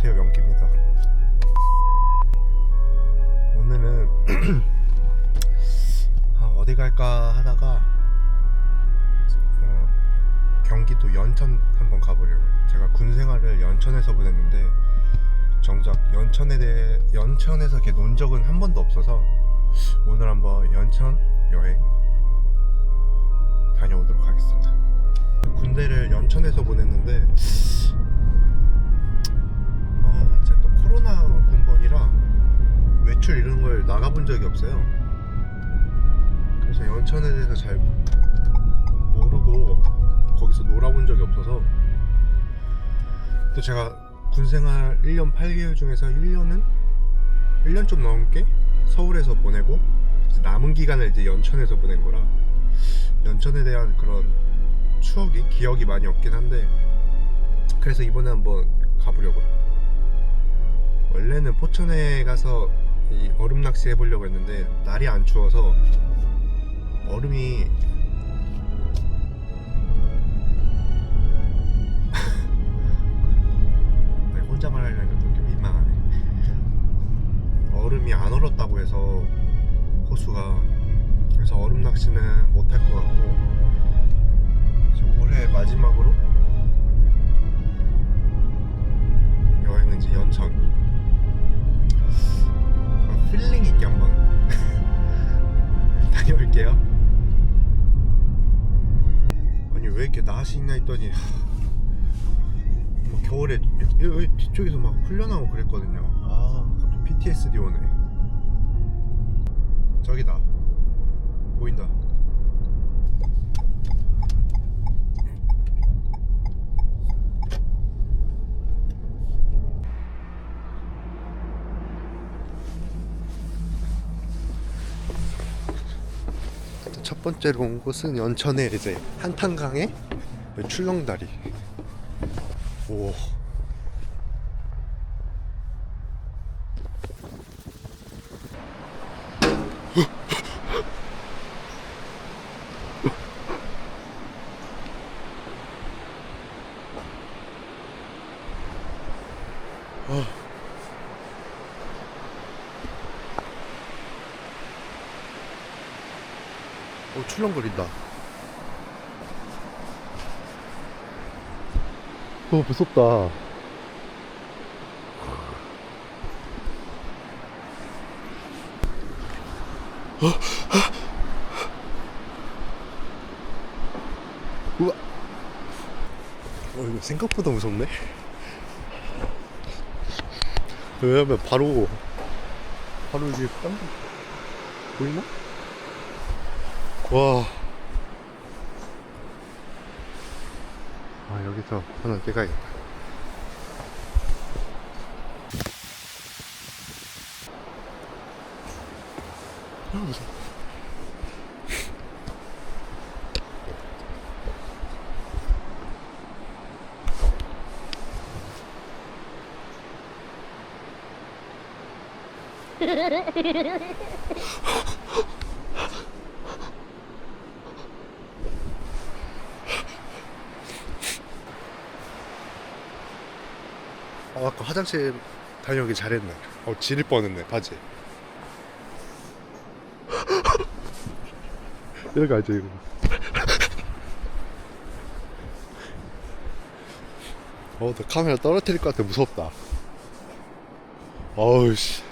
안녕하세요 명기입니다. 오늘은 아, 어디 갈까 하다가 어, 경기도 연천 한번 가보려고요. 제가 군 생활을 연천에서 보냈는데 정작 연천에 대해 연천에서 이렇게 논 적은 한 번도 없어서 오늘 한번 연천 여행 다녀오도록 하겠습니다. 군대를 연천에서 보냈는데 적이 없어요. 그래서 연천에 대해서 잘 모르고 거기서 놀아본 적이 없어서 또 제가 군생활 1년 8개월 중에서 1년은 1년 좀 넘게 서울에서 보내고 남은 기간을 이제 연천에서 보낸 거라 연천에 대한 그런 추억이 기억이 많이 없긴 한데 그래서 이번에 한번 가보려고요. 원래는 포천에 가서 이 얼음 낚시 해보려고 했는데 날이 안 추워서 얼음이 아니, 혼자 말 하려니까 좀 민망하네. 얼음이 안 얼었다고 해서 호수가 그래서 얼음 낚시는 못 할 것 같고 올해 마지막으로 여행은 이제 연천 있나 했더니 뭐 겨울에 여- 여기 뒤쪽에서 막 훈련하고 그랬거든요. 아. 갑자기 PTSD 오네. 저기다. 보인다. 첫 번째로 온 곳은 연천의 이제 한탄강의 출렁다리. 오. 오 출렁거린다. 어 무섭다. 우와. 어 이거 생각보다 무섭네. 왜냐면 바로 바로 이게 땀 보이나? 와. 아, 여기서 하나 찍어야겠다. 아, 무서워. 아, 아까 화장실 다녀오기 잘했네. 어, 지릴 뻔했네, 바지. 이렇게 하죠, 이거. 어, 나 카메라 떨어뜨릴 것 같아, 무섭다. 어우, 씨.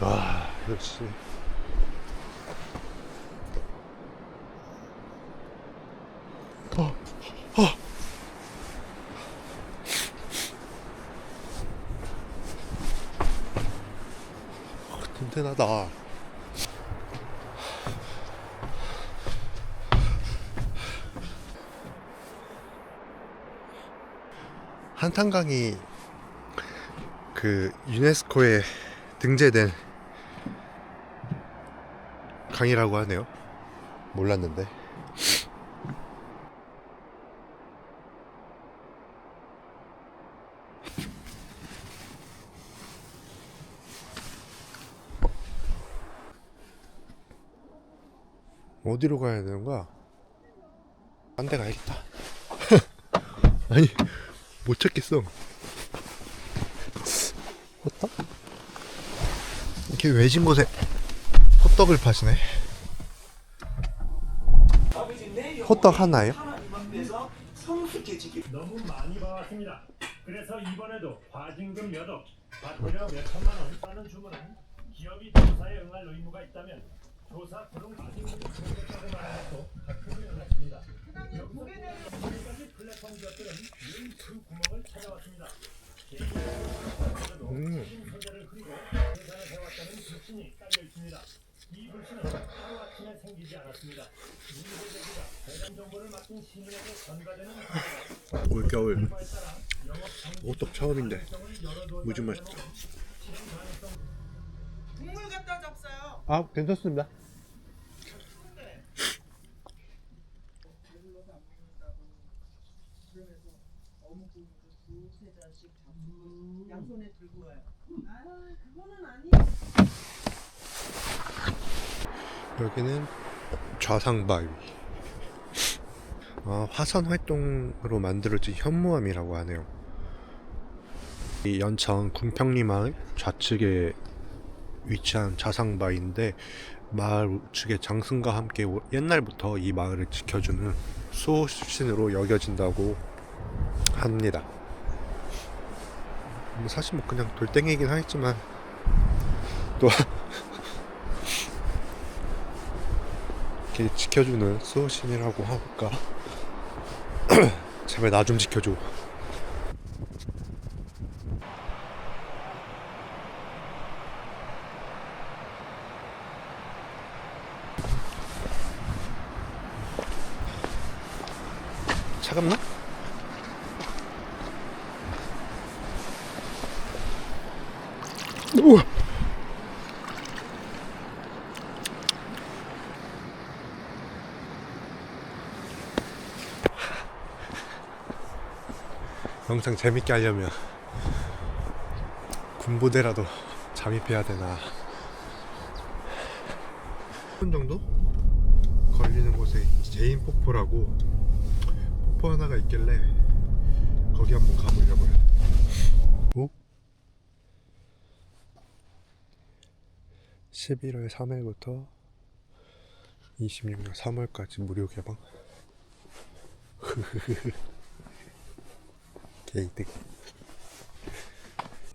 와, 역시. 어, 어. 어, 든든하다. 한탄강이 그 유네스코에 등재된 강이라고 하네요. 몰랐는데. 어디로 가야 되는 거야? 딴데 가야겠다. 아니, 못 찾겠어. 호떡? 이렇게 외진 곳에 호떡을 파시네. 호떡 하나요? 너무 많이 봐왔습니다. 그래서 이번에도 과징금 몇 억, 받으려 몇 천만 원 하는 주문은 기업이 조사에 응할 의무가 있다면 조사 불응 과징금 공개적으로 말하고 그. 음. 깔려 있습니다. 올겨울 호떡 처음인데 무지 맛있다. 국물 갖다 잡어요. 아, 괜찮습니다. 양손에 들고 와요. 아, 그거는 아니. 여기는 좌상바위. 아, 화산 활동으로 만들어진 현무암이라고 하네요. 이 연천 궁평리마을 좌측에 위치한 좌상바위인데 마을 우측의 장승과 함께 오- 옛날부터 이 마을을 지켜주는 수호신으로 여겨진다고 합니다. 뭐 사실 뭐 그냥 돌덩이긴 하겠지만 또 이렇게 지켜주는 수호신이라고 하니까 제발 나 좀 지켜줘. 영상 재밌게 하려면 군부대라도 잠입해야 되나. 10분 정도 걸리는 곳에 제인 폭포라고 폭포 하나가 있길래 거기 한번 가보려고요. 오? 11월 3일부터 26년 3월까지 무료 개방 게이득.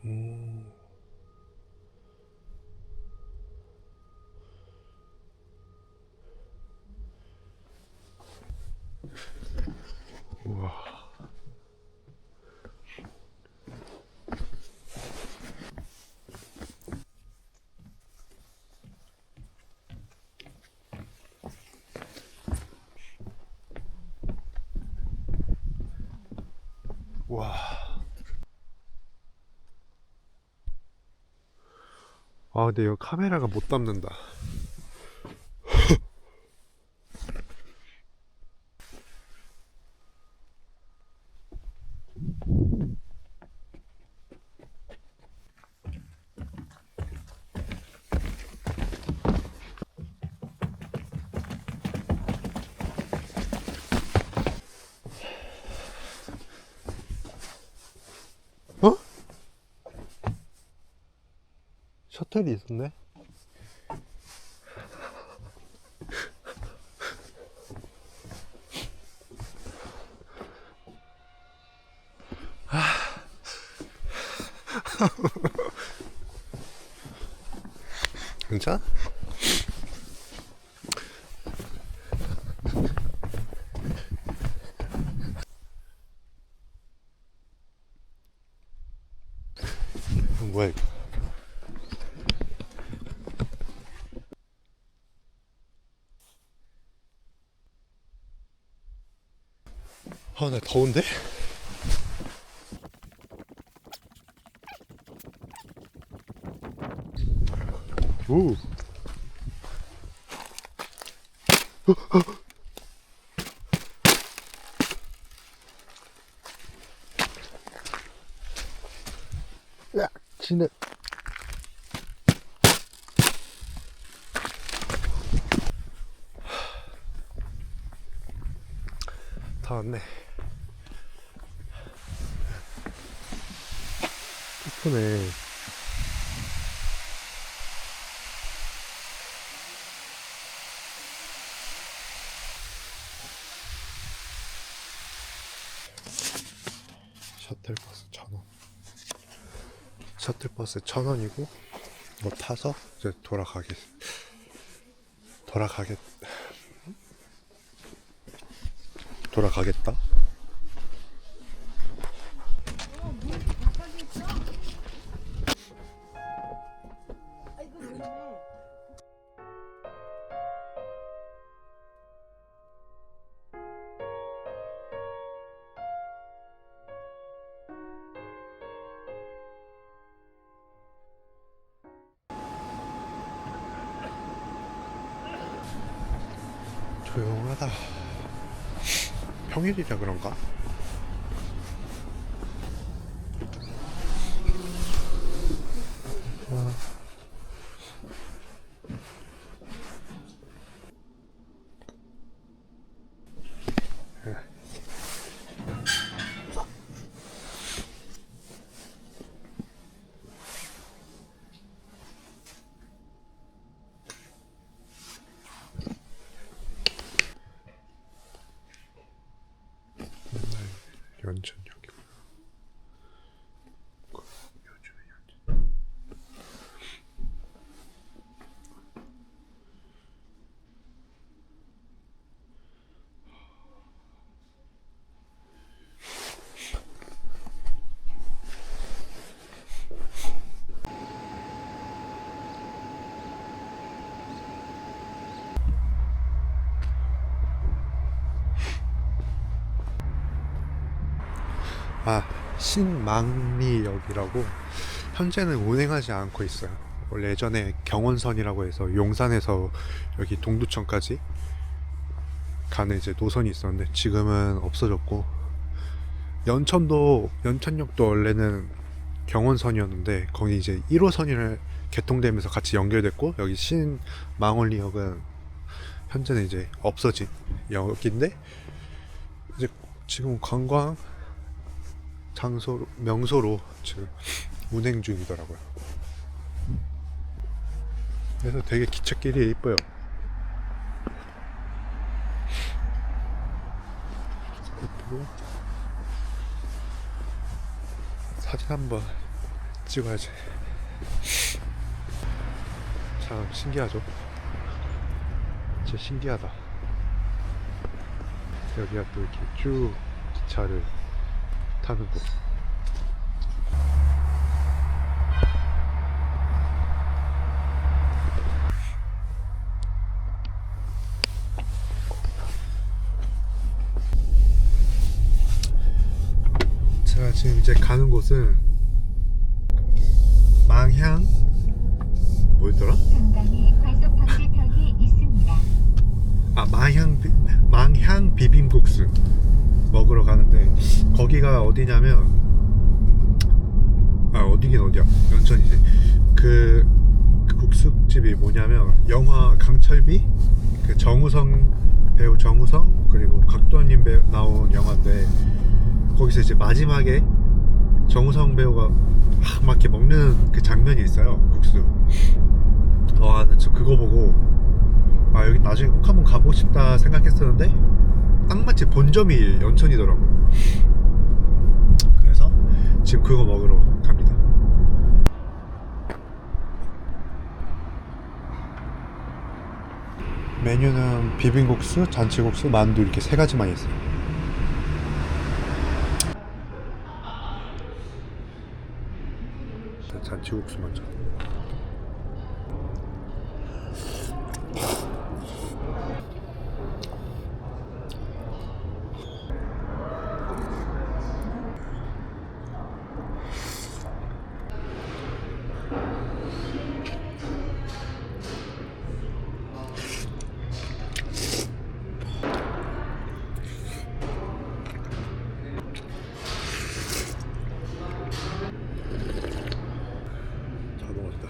오. 우와. 와. 아, 근데 이거 카메라가 못 담는다. 셔틀이 있었네. 괜찮아? 뭐야 이거? 아, 나 더운데? 오. 야, 진해. 사왔네. 이쁘네. 셔틀버스 천 원. 셔틀버스 천 원이고 뭐 타서 이제 돌아가겠 돌아가겠 돌아가겠다. 조용하다. 평일이라 그런가? 와. 연천역이고 요즘에 연천 아 신망리역이라고 현재는 운행하지 않고 있어요. 원래 예전에 경원선이라고 해서 용산에서 여기 동두천까지 가는 이제 노선이 있었는데 지금은 없어졌고 연천도 연천역도 원래는 경원선이었는데 거기 이제 1호선이 개통되면서 같이 연결됐고 여기 신망원리역은 현재는 이제 없어진 역인데 이제 지금 관광 장소로 명소로 지금 운행 중이더라고요. 그래서 되게 기찻길이 이뻐요. 이쁘고 사진 한번 찍어야지. 참 신기하죠? 진짜 신기하다. 여기가 또 이렇게 쭉 기차를 곳. 제가 지금 이제 가는 곳은 망향 뭐였더라? 아 망향 비, 망향 비빔국수 가는데 거기가 어디냐면 아 어디긴 어디야? 연천이지. 그, 그 국수집이 뭐냐면 영화 강철비? 그 정우성 배우 정우성 그리고 각도님 배우 나온 영화인데 거기서 이제 마지막에 정우성 배우가 막, 막 이렇게 먹는 그 장면이 있어요 국수. 와나저 그거 보고 아 여기 나중에 꼭 한번 가보고 싶다 생각했었는데 딱 마치 본점이 연천이더라고요 그래서 지금 그거 먹으러 갑니다. 메뉴는 비빔국수, 잔치국수, 만두 이렇게 세 가지만 있어요. 잔치국수 먼저 잘 먹었어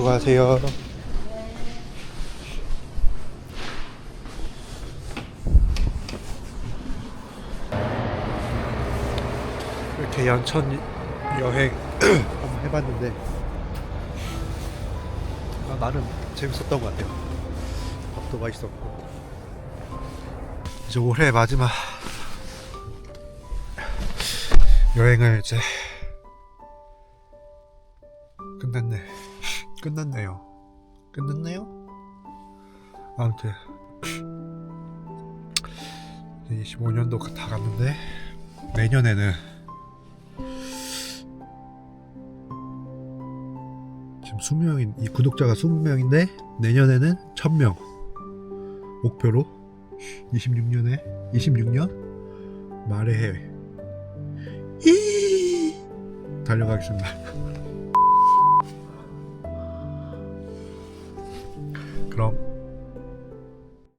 수고하세요. 이렇게 연천 여행 한번 해봤는데 아, 나름 재밌었던 것 같아요. 밥도 맛있었고 이제 올해 마지막 여행을 이제 끝났네요. 끝났네요? 아무튼 25년도 다 갔는데 내년에는 지금 20명인 이 구독자가 20명인데 내년에는 1000명 목표로 26년에 26년 말의 해이 달려가겠습니다. 그럼